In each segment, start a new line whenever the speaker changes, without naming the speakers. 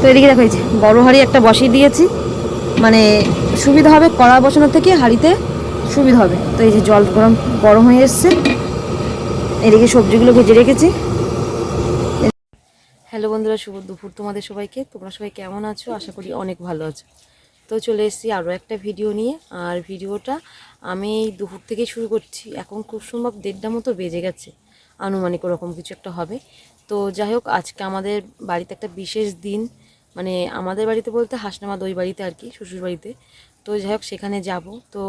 তো এদিকে দেখো এই বড় হাঁড়ি একটা বসিয়ে দিয়েছি। মানে সুবিধা হবে কড়া বসানোর থেকে হাঁড়িতে সুবিধা হবে। তো এই যে জল গরম গরম হয়ে এসছে। এদিকে সবজিগুলো ভেজে রেখেছি। হ্যালো বন্ধুরা, শুভ দুপুর তোমাদের সবাইকে। তোমরা সবাই কেমন আছো? আশা করি অনেক ভালো আছো। তো চলে এসেছি আরও একটা ভিডিও নিয়ে। আর ভিডিওটা আমি দুপুর থেকে শুরু করছি। এখন খুব সম্ভব দেড়টা মতো বেজে গেছে। আনুমানিক ওরকম কিছু একটা হবে। তো যাই হোক, আজকে আমাদের বাড়িতে একটা বিশেষ দিন। মানে আমাদের বাড়িতে বলতে হাসনামা দই বাড়িতে আর কি, শ্বশুর বাড়িতে। তো যাই হোক, সেখানে যাব। তো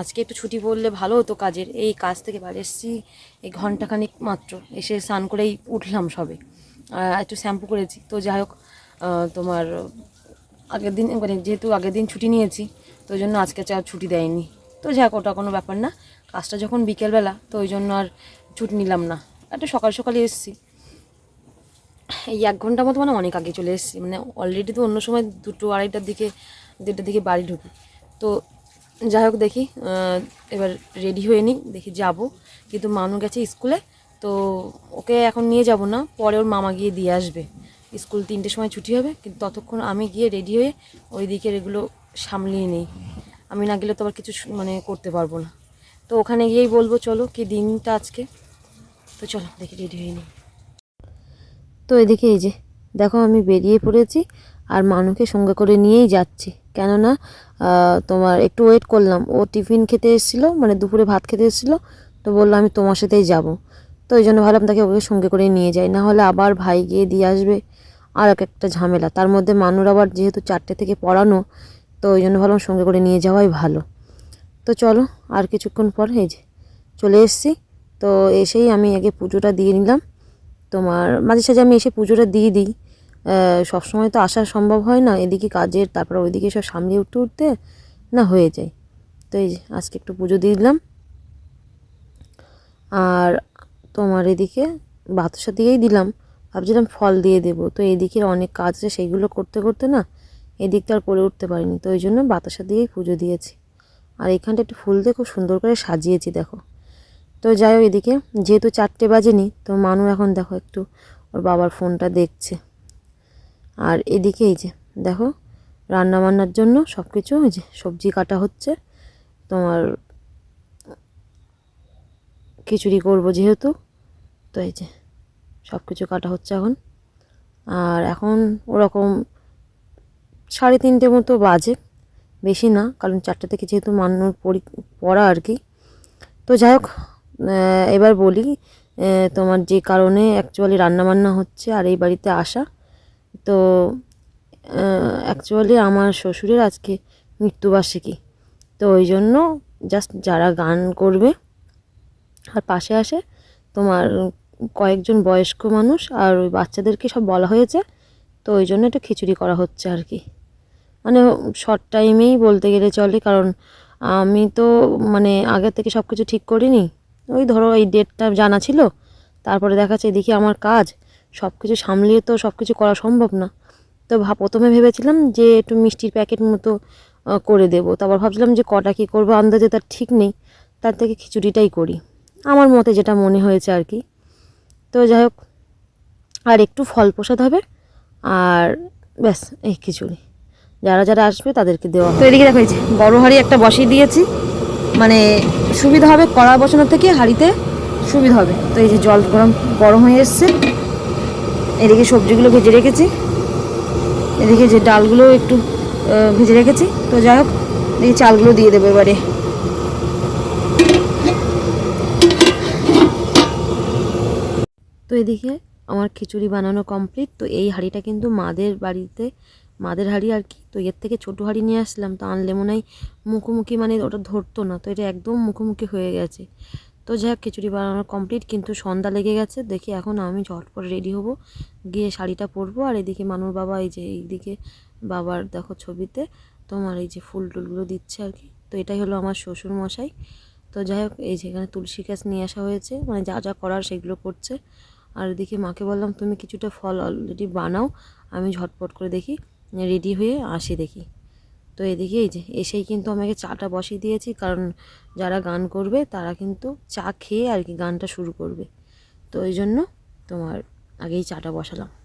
আজকে একটু ছুটি পড়লে ভালো হতো কাজের। এই কাজ থেকে বাড়ি এসেছি, এই ঘন্টাখানিক মাত্র। এসে স্নান করেই উঠলাম সবে। একটু শ্যাম্পু করেছি। তো যাই হোক তোমার আগের দিন মানে যেহেতু আগের দিন ছুটি নিয়েছি, তো জন্য আজকে আর ছুটি দেয়নি। তো যাই হোক, ওটা কোনো ব্যাপার না। কাজটা যখন বিকেলবেলা, তো ওই জন্য আর ছুটি নিলাম না। একটু সকাল সকালে এসেছি। এই এক ঘণ্টা মতো মানে অনেক আগে চলে এসেছি। মানে অলরেডি তো অন্য সময় দুটো আড়াইটার দিকে, দেড়টার দিকে বাড়ি ঢুকি। তো যাই হোক দেখি এবার রেডি হয়ে নিই, দেখি যাব। কিন্তু মানু গেছে স্কুলে, তো ওকে এখন নিয়ে যাব না। পরে ওর মামা গিয়ে দিয়ে আসবে। স্কুল তিনটের সময় ছুটি হবে, কিন্তু ততক্ষণ আমি গিয়ে রেডি হয়ে ওই দিকের এগুলো সামলিয়ে নিই। আমি না গেলে তো আবার কিছু মানে করতে পারব না। তো ওখানে গিয়েই বলব, চলো কি দিনটা আজকে? তো চলো, দেখি রেডি হয়ে নিই। তো এদিকে এই যে, দেখো আমি বেরিয়ে পড়েছি আর মানুকে সঙ্গে করে নিয়েই যাচ্ছি। কেননা তোমার একটু ওয়েট করলাম। ও টিফিন খেতে এসেছিল মানে দুপুরে ভাত খেতে এসেছিল, তো বলল আমি তোমার সাথেই যাব। তো ওই জন্য ভাবলাম তাকে ওকে সঙ্গে করে নিয়ে যাই। না হলে আবার ভাই গিয়ে দিয়ে আসবে। আর এক একটা ঝামেলা। তার মধ্যে মানুর আবার যেহেতু চারটে থেকে পড়ানো, তো ওই জন্য ভাবলাম সঙ্গে করে নিয়ে যাওয়াই ভালো। তো চলো, আর কিছুক্ষণ পর এই যে চলে এসেছি। তো এসেই আমি আগে পুজোটা দিয়ে নিলাম। তোমার মাঝে সাঝে আমি এসে পুজোটা দিয়ে দিই। সবসময় তো আসা সম্ভব হয় না, এদিকে কাজের, তারপর ওইদিকে সব সামনে উঠতে উঠতে না হয়ে যায়। তো এই আজকে একটু পুজো দিয়ে দিলাম। আর তোমার এদিকে বাতাসা দিয়েই দিলাম। ভাবছিলাম ফল দিয়ে দেবো। তো এদিকে অনেক কাজ আছে, সেইগুলো করতে করতে না এদিকটা আর করে উঠতে পারিনি। তো ওই জন্য বাতাসা দিয়েই পুজো দিয়েছি। আর এখানটা একটু ফুল দিয়ে খুব সুন্দর করে সাজিয়েছি, দেখো। তো যাই হোক এদিকে, যেহেতু চারটে বাজেনি, তো মানু এখন দেখো একটু ওর বাবার ফোনটা দেখছে। আর এদিকে এই যে, দেখো রান্না বান্নার জন্য সব কিছু যে সবজি কাটা হচ্ছে। তোমার খিচুড়ি করব যেহেতু, তো এই যে সব কিছু কাটা হচ্ছে এখন। আর এখন ওরকম সাড়ে তিনটে মতো বাজে, বেশি না, কারণ চারটে থেকে যেহেতু মানুষ পড়ি আর কি। তো যাই হোক এবার বলি তোমার যে কারণে অ্যাকচুয়ালি রান্নাবান্না হচ্ছে আর এই বাড়িতে আসা। তো অ্যাকচুয়ালি আমার শ্বশুরের আজকে মৃত্যুবার্ষিকী। তো ওই জন্য জাস্ট যারা গান করবে আর পাশে আসে তোমার কয়েকজন বয়স্ক মানুষ আর ওই বাচ্চাদেরকে সব বলা হয়েছে। তো ওই জন্য একটু খিচুড়ি করা হচ্ছে আর কি। মানে শর্ট টাইমেই বলতে গেলে চলে কারণ আমি তো মানে আগে থেকে সব কিছু ঠিক করিনি। ওই ধরো এই ডেটটা জানা ছিল, তারপরে দেখাচ্ছে এদিকে আমার কাজ সব কিছু সামলিয়ে তো সব কিছু করা সম্ভব না। তো ভা প্রথমে ভেবেছিলাম যে একটু মিষ্টির প্যাকেট মতো করে দেবো। তারপর ভাবছিলাম যে কটা কী করব, আন্দাজে তার ঠিক নেই, তার থেকে খিচুড়িটাই করি। আমার মতে যেটা মনে হয়েছে আর কি। তো যাই হোক, আর একটু ফল প্রসাদ হবে, আর ব্যাস, এই খিচুড়ি। যারা যারা আসবে তাদেরকে দেওয়া তো এদিকে দেখো বড় হাঁড়ি একটা বসিয়ে দিয়েছি। মানে সুবিধা হবে কড়া বসানোর থেকে হাঁড়িতে সুবিধা হবে। তো এই যে জল গরম গরম হয়ে এসছে। এদিকে সবজিগুলো ভেজে রেখেছি। এদিকে যে ডালগুলো একটু ভেজে রেখেছি। তো যাই হোক এই চালগুলো দিয়ে দেবো এবারে। তো এদিকে আমার খিচুড়ি বানানো কমপ্লিট তো এই হাঁড়িটা কিন্তু মাদের বাড়িতে মাদের হাঁড়ি আর কি। তো এর থেকে ছোটো হাঁড়ি নিয়ে আসলাম, তো আনলে মনে হয় মুখোমুখি মানে ওটা ধরতো না, তো এটা একদম মুখোমুখি হয়ে গেছে। তো যাই হোক, খিচুড়ি বানানো কমপ্লিট কিন্তু সন্ধ্যা লেগে গেছে, দেখি এখন আমি ঝটপট রেডি হব, গিয়ে শাড়িটা পরবো, আর এদিকে মানুর বাবা এই যে এইদিকে বাবার দেখো ছবিতে, তোমার এই যে ফুল টুলগুলো দিচ্ছে আর কি। তো এটাই হলো আমার শ্বশুর মশাই। তো যাই হোক, এই যেখানে তুলসী গাছ নিয়ে আসা হয়েছে মানে যা যা করার সেগুলো করছে। আর এদিকে মাকে বললাম, তুমি কিছুটা ফল অলরেডি বানাও, আমি ঝটপট করে দেখি। রেডি হয়ে আসি দেখি। তো এদিকে এই যে, এসেই কিন্তু আমাকে চাটা বসিয়ে দিয়েছি, কারণ যারা গান করবে তারা কিন্তু চা খেয়ে আর কি গানটা শুরু করবে। তো ওই জন্য তোমার আগেই চাটা বসালাম।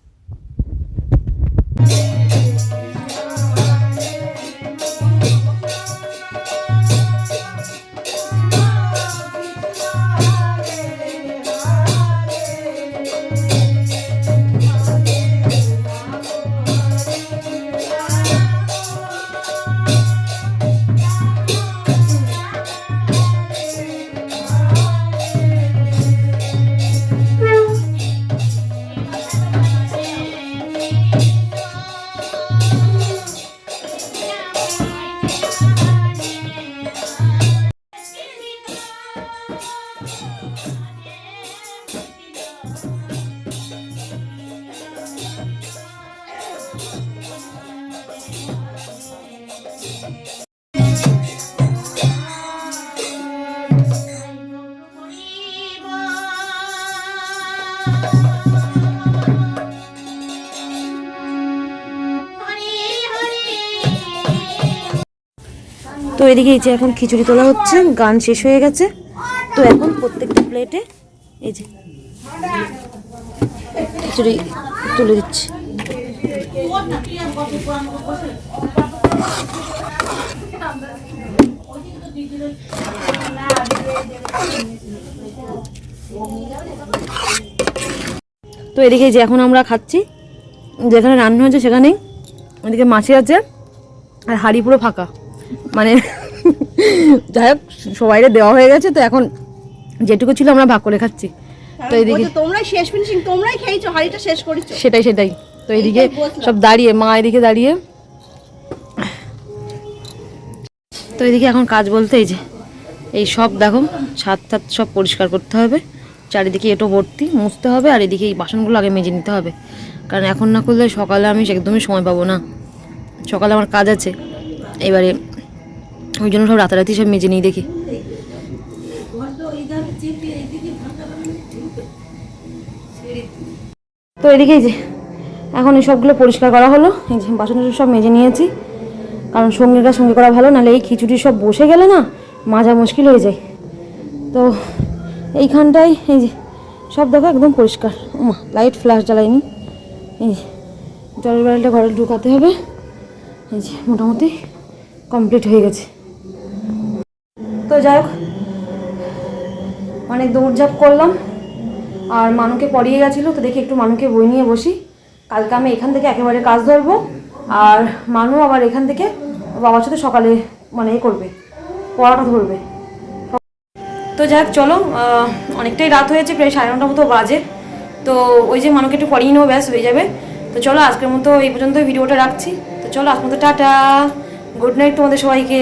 তো এদিকে এই যে এখন খিচুড়ি তোলা হচ্ছে, গান শেষ হয়ে গেছে। তো এখন প্রত্যেকটা প্লেটে এই যে খিচুড়ি তুলে দিচ্ছি। তো এদিকে যে এখন আমরা খাচ্ছি। যেখানে রান্না হয়েছে সেখানেই। ওদিকে মাছি আছে, আর হাঁড়ি পুরো ফাঁকা। মানে যাই হোক সবাইরে দেওয়া হয়ে গেছে তো এখন যেটুকু ছিল আমরা ভাগ করে খাচ্ছি। তো এইদিকে
তোমরাই শেষ ফিনিশিং তোমরাই খেয়েছো হাড়িটা শেষ করেছ।
সেটাই সেটাই। তো এইদিকে সব দাঁড়িয়ে মা এদিকে দাঁড়িয়ে। তো এদিকে এখন কাজ বলতে এই যে এই সব দেখো ছাদ ছাদ সব পরিষ্কার করতে হবে। চারিদিকে এটো ভর্তি মুছতে হবে আর এদিকে এই বাসনগুলো আগে মেজে নিতে হবে। কারণ এখন না করলে সকালে আমি একদমই সময় পাবো না। সকালে আমার কাজ আছে এবারে ওই জন্য সব রাতারাতি সব মেজে নিই দেখি। তো এদিকে যে, এখন এই সবগুলো পরিষ্কার করা হলো। এই যে বাসন সব মেজে নিয়েছি। কারণ সঙ্গীটা সঙ্গে করা ভালো, নাহলে এই খিচুড়ি সব বসে গেলে না মাজা মুশকিল হয়ে যায়। তো এইখানটায় এই যে সব দেখো একদম পরিষ্কার। লাইট ফ্ল্যাশ জ্বালাইনি এই যে জলের বাড়িটা ঘরে ঢুকাতে হবে। এই যে মোটামুটি কমপ্লিট হয়ে গেছে। তো যাই হোক, অনেক দৌড়ঝাঁপ করলাম। আর মানুকে পড়িয়ে গেছিল, তো দেখি একটু মানুকে বই নিয়ে বসি। কালকে আমি এখান থেকে একেবারে কাজ ধরবো। আর মানু আবার এখান থেকে বাবার সাথে সকালে মানে এ করবে, পড়াটা ধরবে। তো যাই হোক, চলো অনেকটাই রাত হয়েছে, প্রায় সাড়ে নটা মতো বাজে। তো ওই যে মানুকে একটু পড়িয়ে নেব, ব্যাস, হয়ে যাবে। তো চলো, আজকের মতো এই পর্যন্ত ভিডিওটা রাখছি। তো চলো, আজকের মতো টাটা। গুড নাইট তোমাদের সবাইকে।